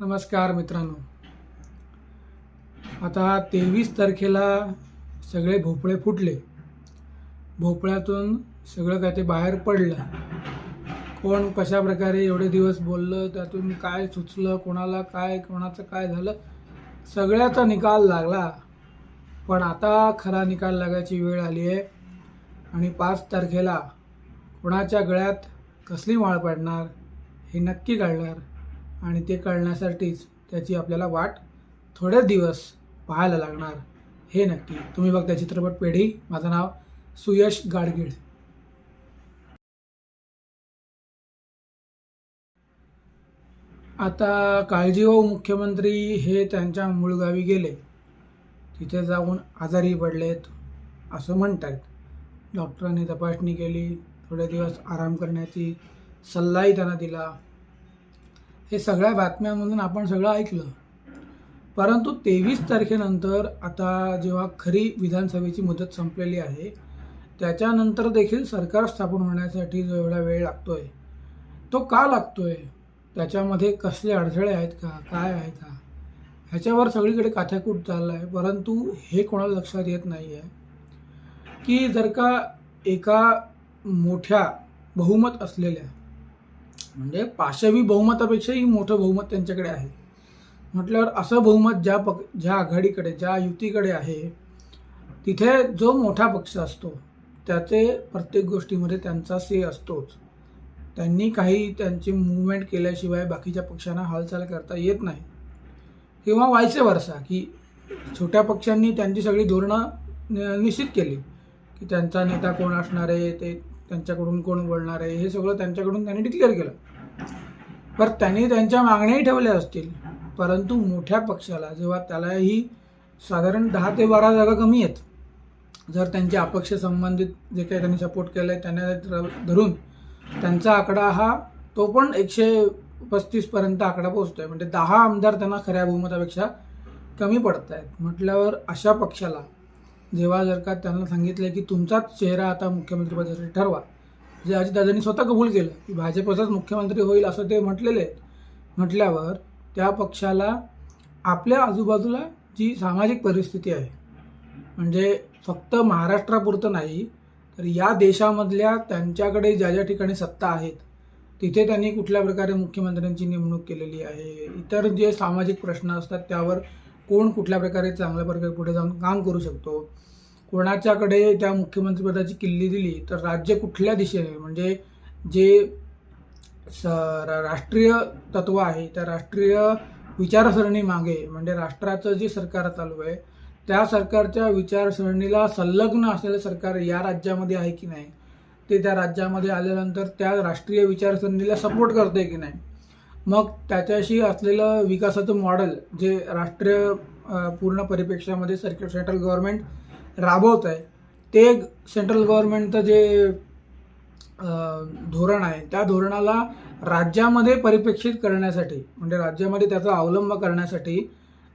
नमस्कार मित्रांनो. आता तेवीस तारखेला सगळे भोपळे फुटले. भोपळ्यातून सगळं काय ते बाहेर पडलं. कोण कशा प्रकारे एवढे दिवस बोललं त्यातून काय सुचलं कोणाला काय कोणाचं काय झालं सगळ्याचा निकाल लागला. पण आता खरा निकाल लागायची वेळ आली आहे. आणि पाच तारखेला कोणाच्या गळ्यात कसली माळ पडणार हे नक्की कळणार. आणि ते कळण्यासाठीच त्याची आपल्याला वाट थोडे दिवस पाहायला लागणार. हे नक्की. तुम्ही बघता चित्रपट पेढी. माझं नाव सुयश गाडगीळ. आता काळजीभाऊ हो मुख्यमंत्री हे त्यांच्या मूळ गावी गेले. तिथे जाऊन आजारी पडलेत असं म्हणतात डॉक्टरांनी तपासणी केली. थोडे दिवस आराम करण्याची सल्लाही त्यांना दिला. हे सगळ्या बातम्यांमधून आपण सगळं ऐकलं. परंतु तेवीस तारखेनंतर आता जेव्हा खरी विधानसभेची मुदत संपलेली आहे त्याच्यानंतर देखील सरकार स्थापन होण्यासाठी जो एवढा वेळ लागतोय तो का लागतोय? त्याच्यामध्ये कसले अडथळे आहेत का? काय आहे का? ह्याच्यावर सगळीकडे काथ्याकूट चालला आहे परंतु हे कोणाला लक्षात येत नाही आहे की जर का एका मोठ्या बहुमत असलेल्या म्हणजे पाशवी बहुमतापेक्षाही मोठं बहुमत त्यांच्याकडे आहे. म्हटल्यावर असं बहुमत ज्या पक ज्या आघाडीकडे ज्या युतीकडे आहे तिथे जो मोठा पक्ष असतो त्याचे प्रत्येक गोष्टीमध्ये त्यांचा से असतोच. त्यांनी काही त्यांची मुवमेंट केल्याशिवाय बाकीच्या पक्षांना हालचाल करता येत नाही. किंवा व्हायचे वर्षा की छोट्या पक्षांनी त्यांची सगळी धोरणं निश्चित केली की त्यांचा नेता कोण असणार आहे ते त्यांच्याकडून कोण बोलणार आहे हे सगळं त्यांच्याकडून त्यांनी डिक्लेअर केलं. पर त्यांनी त्यांच्या मागण्याही ठेवल्या असतील. परंतु मोठ्या पक्षाला जेव्हा त्यालाही साधारण दहा ते बारा जागा कमी आहेत जर त्यांचे अपक्ष संबंधित जे काही त्यांनी सपोर्ट केलं आहे त्यांना धरून त्यांचा आकडा हा तो पण एकशे पस्तीसपर्यंत आकडा पोहोचतो आहे म्हणजे दहा आमदार त्यांना खऱ्या बहुमतापेक्षा कमी पडत आहेत म्हटल्यावर अशा पक्षाला जेव्हा जर का त्यांना सांगितलं की तुमचाच चेहरा आता मुख्यमंत्रीपदासाठी ठरवा. जे अजितदादांनी स्वतः कबूल केलं की भाजपचाच मुख्यमंत्री होईल असं ते म्हटलेले आहेत. म्हटल्यावर त्या पक्षाला आपल्या आजूबाजूला जी सामाजिक परिस्थिती आहे म्हणजे फक्त महाराष्ट्रापुरतं नाही तर या देशामधल्या त्यांच्याकडे ज्या ज्या ठिकाणी सत्ता आहेत तिथे त्यांनी कुठल्या प्रकारे मुख्यमंत्र्यांची नेमणूक केलेली आहे इतर जे सामाजिक प्रश्न असतात त्यावर कोण कुठल्या प्रकारे चांगल्या प्रकारे पुढे जाऊन काम करू शकतो? कोणाच्याकडे त्या मुख्यमंत्रीपदाची किल्ली दिली तर राज्य कुठल्या दिशेने? म्हणजे जे स रा- राष्ट्रीय तत्व आहे त्या राष्ट्रीय विचारसरणी मागे म्हणजे राष्ट्राचं जे सरकार चालू आहे त्या सरकारच्या विचारसरणीला संलग्न असलेलं सरकार या राज्यामध्ये आहे की नाही? ते त्या राज्यामध्ये आल्यानंतर त्या राष्ट्रीय विचारसरणीला सपोर्ट करते की नाही? मग त्याच्याशी असलेलं विकासाचं मॉडेल जे राष्ट्रीय पूर्ण परिप्रेक्ष्यामध्ये सरकार सेंट्रल गव्हर्नमेंट राबवत आहे ते सेंट्रल गव्हर्नमेंटचं जे धोरण आहे त्या धोरणाला राज्यामध्ये परिप्रेक्षित करण्यासाठी म्हणजे राज्यामध्ये त्याचा अवलंब करण्यासाठी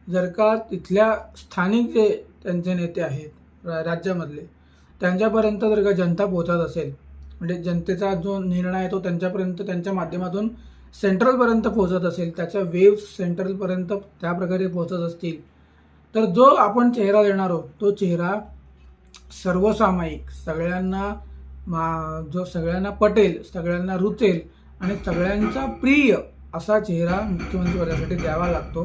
जर का तिथल्या स्थानिक जे त्यांचे नेते आहेत रा- राज्यामधले त्यांच्यापर्यंत जर का जनता पोहोचत असेल म्हणजे जनतेचा जो निर्णय आहे तो त्यांच्यापर्यंत त्यांच्या माध्यमातून सेंट्रलपर्यंत पोहोचत असेल त्याच्या वेव्स सेंट्रलपर्यंत त्या प्रकारे पोहोचत असतील तर जो आपण चेहरा देणार आहोत तो चेहरा सर्वसामायिक सगळ्यांना मा जो सगळ्यांना पटेल सगळ्यांना रुचेल आणि सगळ्यांचा प्रिय असा चेहरा मुख्यमंत्रीपदासाठी द्यावा लागतो.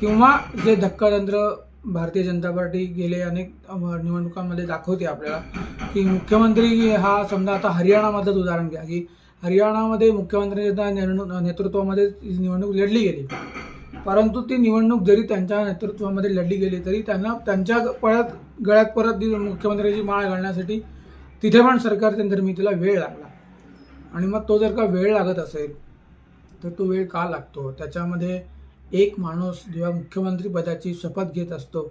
किंवा जे धक्कातंत्र भारतीय जनता पार्टी गेले अनेक निवडणुकांमध्ये दाखवते आपल्याला की मुख्यमंत्री हा समजा आता हरियाणामधलंच उदाहरण घ्या की हरियाणामध्ये मुख्यमंत्र्यांच्या नेतृत्वामध्ये निवडणूक लढली गेली. परंतु ती निवडणूक जरी त्यांच्या नेतृत्वामध्ये लढली गेली तरी त्यांना त्यांच्या पळ्यात गळ्यात परत ती मुख्यमंत्र्याची माळ घालण्यासाठी तिथे पण सरकारच्या निर्मितीला वेळ लागला. आणि मग तो जर का वेळ लागत असेल तर तो वेळ का लागतो? त्याच्यामध्ये एक माणूस जेव्हा मुख्यमंत्री पदाची शपथ घेत असतो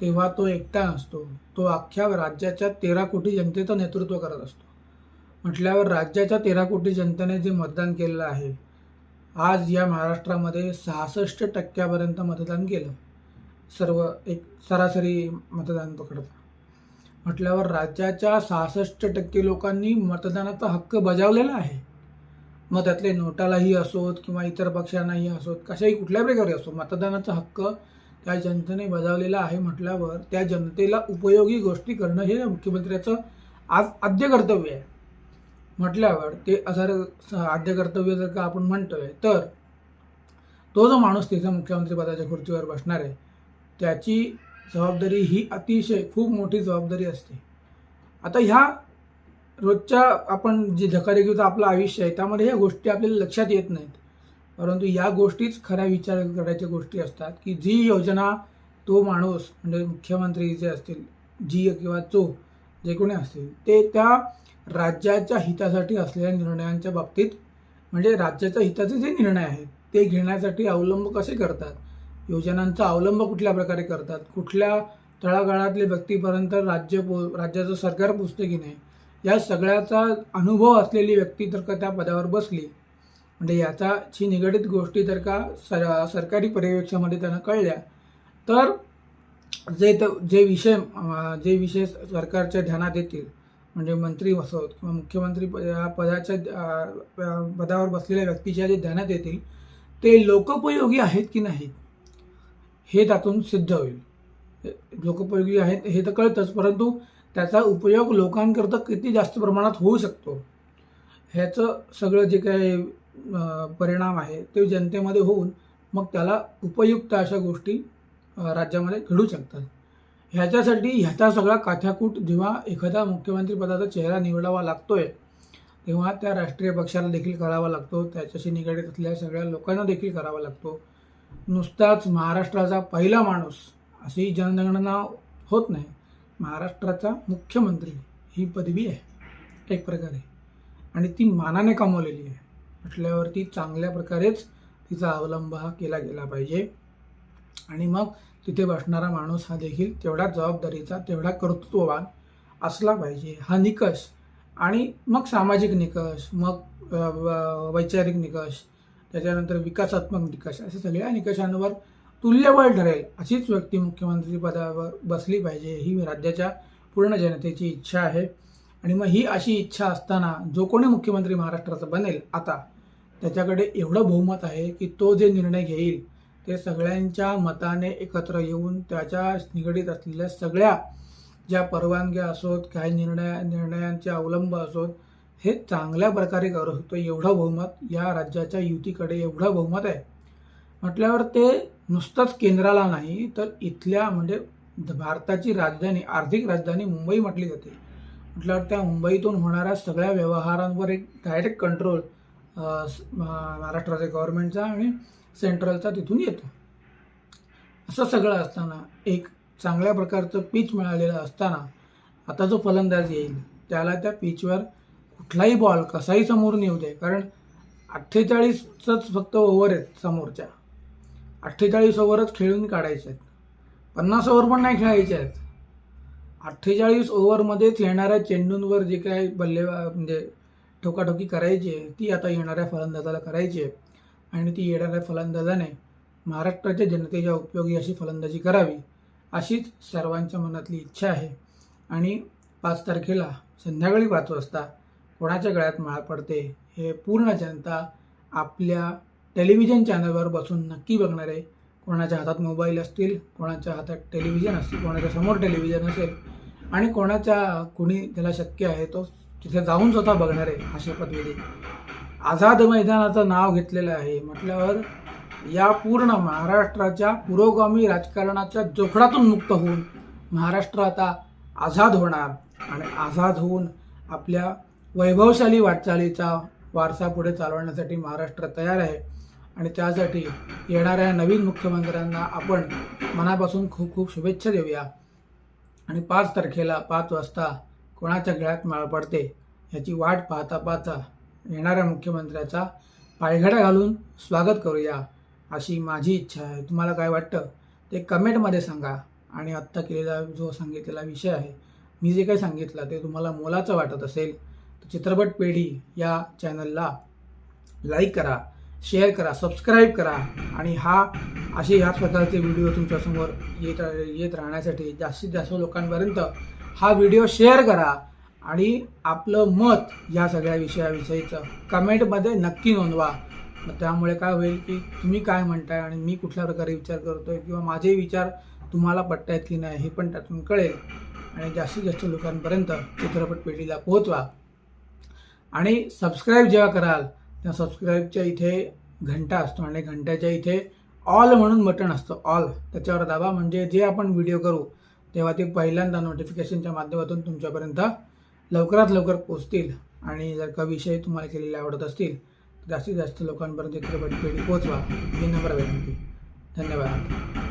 तेव्हा तो एकटा नसतो. तो अख्ख्या राज्याच्या तेरा कोटी जनतेचं नेतृत्व करत असतो. म्हटल्यावर राज्याच्या तेरा कोटी जनतेने जे मतदान केलेलं आहे आज या महाराष्ट्रामध्ये सहासष्ट टक्क्यापर्यंत मतदान केलं. सर्व एक सरासरी मतदान पकडता. म्हटल्यावर राज्याच्या सहासष्ट टक्के लोकांनी मतदानाचा हक्क बजावलेला आहे. मग त्यातले नोटालाही असोत किंवा इतर पक्षांनाही असोत कशाही कुठल्या प्रकारे असो मतदानाचा हक्क त्या जनतेने बजावलेला आहे म्हटल्यावर त्या जनतेला उपयोगी गोष्टी करणं हे मुख्यमंत्र्याचं आज आद्य कर्तव्य आहे. म्हटल्यावर ते असं आद्य कर्तव्य जर का आपण म्हणतोय तर तो जो माणूस तिथे मुख्यमंत्रीपदाच्या खुर्चीवर बसणार आहे त्याची जबाबदारी ही अतिशय खूप मोठी जबाबदारी असते. आता ह्या रोजच्या आपण जे धकाधकीचं आपलं आयुष्य आहे त्यामध्ये ह्या गोष्टी आपल्याला लक्षात येत नाहीत. परंतु या गोष्टीच खऱ्या विचार करायच्या गोष्टी असतात की जी योजना तो माणूस म्हणजे मुख्यमंत्री जे असतील जी किंवा चो जे कोणी असतील ते त्या राज्याच्या हितासाठी असलेल्या निर्णयांच्या बाबतीत म्हणजे राज्याच्या हिताचे जे निर्णय आहेत ते घेण्यासाठी अवलंब कसे करतात? योजनांचा अवलंब कुठल्या प्रकारे करतात? कुठल्या तळागाळातले व्यक्तीपर्यंत राज्य पो राज्याचं सरकार पोचतं की नाही? या सगळ्याचा अनुभव असलेली व्यक्ती जर का त्या पदावर बसली? म्हणजे याच्याशी निगडीत गोष्टी जर का सर सरकारी पर्यवेक्षामध्ये त्यांना कळल्या? तर जे त जे विषय जे विषय सरकारच्या ध्यानात येतील म्हणजे मंत्री असोत किंवा मुख्यमंत्री या पदाच्या पदावर बसलेल्या व्यक्तीच्या जे ध्यानात येतील ते लोकोपयोगी आहेत की नाहीत हे त्यातून सिद्ध होईल. लोकोपयोगी आहेत हे तर कळतंच परंतु त्याचा उपयोग लोकांकरता किती जास्त प्रमाणात होऊ शकतो ह्याचं सगळं जे काही परिणाम आहे ते जनतेमध्ये होऊन मग त्याला उपयुक्त अशा गोष्टी राज्यामध्ये घडू शकतात. ह्याच्यासाठी ह्याचा सगळा काथ्याकूट जेव्हा एखादा मुख्यमंत्रीपदाचा चेहरा निवडावा लागतोय तेव्हा त्या राष्ट्रीय पक्षाला देखील करावा लागतो. त्याच्याशी निगडीत असलेल्या सगळ्या लोकांना देखील करावा लागतो. नुसताच महाराष्ट्राचा पहिला माणूस अशी जनगणना होत नाही. महाराष्ट्राचा मुख्यमंत्री ही पदवी आहे एक प्रकारे. आणि ती मानाने कमवलेली आहे. म्हटल्यावरती चांगल्या प्रकारेच तिचा अवलंब हा केला गेला पाहिजे. आणि मग तिथे बसणारा माणूस हा देखील तेवढ्या जबाबदारीचा तेवढा कर्तृत्ववान असला पाहिजे. हा निकष आणि मग सामाजिक निकष मग व- वैचारिक निकष त्याच्यानंतर विकासात्मक निकष अशा सगळ्या निकषांवर तुल्यबळ ठरेल अशीच व्यक्ती मुख्यमंत्री पदावर बसली पाहिजे ही राज्याच्या पूर्ण जनतेची इच्छा आहे. आणि मग ही अशी इच्छा असताना जो कोणी मुख्यमंत्री महाराष्ट्राचा बनेल आता त्याच्याकडे एवढं बहुमत आहे की तो जे निर्णय घेईल ते सगळ्यांच्या मताने एकत्र येऊन त्याच्या निगडीत असलेल्या सगळ्या ज्या परवानग्या असोत काही निर्णय निर्णयांचे अवलंब असोत हे चांगल्या प्रकारे करू शकतो एवढं बहुमत या राज्याच्या युतीकडे एवढं बहुमत आहे. म्हटल्यावर ते नुसतंच केंद्राला नाही तर इथल्या म्हणजे भारताची राजधानी आर्थिक राजधानी मुंबई म्हटली जाते. म्हटल्यावर त्या मुंबईतून होणाऱ्या सगळ्या व्यवहारांवर एक डायरेक्ट कंट्रोल महाराष्ट्राच्या गव्हर्नमेंटचा आणि सेंट्रलचा तिथून येतो. असं सगळं असताना एक चांगल्या प्रकारचं पीच मिळालेलं असताना आता जो फलंदाज येईल त्याला त्या पिचवर कुठलाही बॉल कसाही समोर नेऊ दे कारण अठ्ठेचाळीसच फक्त ओव्हर आहेत समोरच्या. अठ्ठेचाळीस ओव्हरच खेळून काढायचे आहेत. पन्नास ओव्हर पण नाही खेळायचे आहेत. अठ्ठेचाळीस ओव्हरमध्येच येणाऱ्या चेंडूंवर जे काय बल्ले म्हणजे ठोकाठोकी करायची आहे ती आता येणाऱ्या फलंदाजाला करायची आहे. आणि ती येणाऱ्या फलंदाजाने महाराष्ट्राच्या जनतेच्या उपयोगी अशी फलंदाजी करावी अशीच सर्वांच्या मनातली इच्छा आहे. आणि पाच तारखेला संध्याकाळी पाच वाजता कोणाच्या गळ्यात माळ पडते हे पूर्ण जनता आपल्या टेलिव्हिजन चॅनलवर बसून नक्की बघणार आहे. कोणाच्या हातात मोबाईल असतील कोणाच्या हातात टेलिव्हिजन असतील कोणाच्या समोर टेलिव्हिजन असेल आणि कोणाच्या कोणी त्याला शक्य आहे तो तिथे जाऊन स्वतः बघणार आहे हा शपथविधी आझाद मैदानाचं नाव घेतलेलं आहे. म्हटल्यावर या पूर्ण महाराष्ट्राच्या पुरोगामी राजकारणाच्या जोखडातून मुक्त होऊन महाराष्ट्र आता आझाद होणार आणि आझाद होऊन आपल्या वैभवशाली वाटचालीचा वारसा पुढे चालवण्यासाठी महाराष्ट्र तयार आहे. आणि त्यासाठी येणाऱ्या नवीन मुख्यमंत्र्यांना आपण मनापासून खूप खूप शुभेच्छा देऊया. आणि पाच तारखेला पाच वाजता कोणाच्या गळ्यात माळ पडते याची वाट पाहता पाहता येणाऱ्या मुख्यमंत्र्याचा पायघडा घालून स्वागत करूया अशी माझी इच्छा आहे. तुम्हाला काय वाटतं? ते कमेंटमध्ये सांगा. आणि आत्ता केलेला जो सांगितलेला विषय आहे मी जे काही सांगितलं ते तुम्हाला मोलाचं वाटत असेल तर चित्रपट पेढी या चॅनलला लाईक करा शेअर करा सबस्क्राईब करा. आणि हा असे ह्याच प्रकारचे व्हिडिओ तुमच्यासमोर येत येत राहण्यासाठी जास्तीत जास्त लोकांपर्यंत हा व्हिडिओ शेअर करा आणि आपलं मत या सगळ्या विषयाविषयीचं कमेंटमध्ये नक्की नोंदवा. मग त्यामुळे काय होईल की तुम्ही काय म्हणताय आणि मी कुठल्या प्रकारे विचार करतोय किंवा माझे विचार तुम्हाला पटतायत की नाही हे पण त्यातून कळेल. आणि जास्तीत जास्त लोकांपर्यंत चित्रपट पेढीला पोहोचवा. आणि सबस्क्राईब जेव्हा कराल तेव्हा सबस्क्राईबच्या इथे घंटा असतो आणि घंट्याच्या इथे ऑल म्हणून बटन असतं ऑल त्याच्यावर दाबा. म्हणजे जे आपण व्हिडिओ करू तेव्हा ते पहिल्यांदा नोटिफिकेशनच्या माध्यमातून तुमच्यापर्यंत लवकरात लवकर पोचतील आणि जर का विषय तुम्हाला केलेले आवडत असतील तर जास्तीत जास्त लोकांपर्यंत चित्रपट पेढी पोचवा ही नम्र विनंती. धन्यवाद.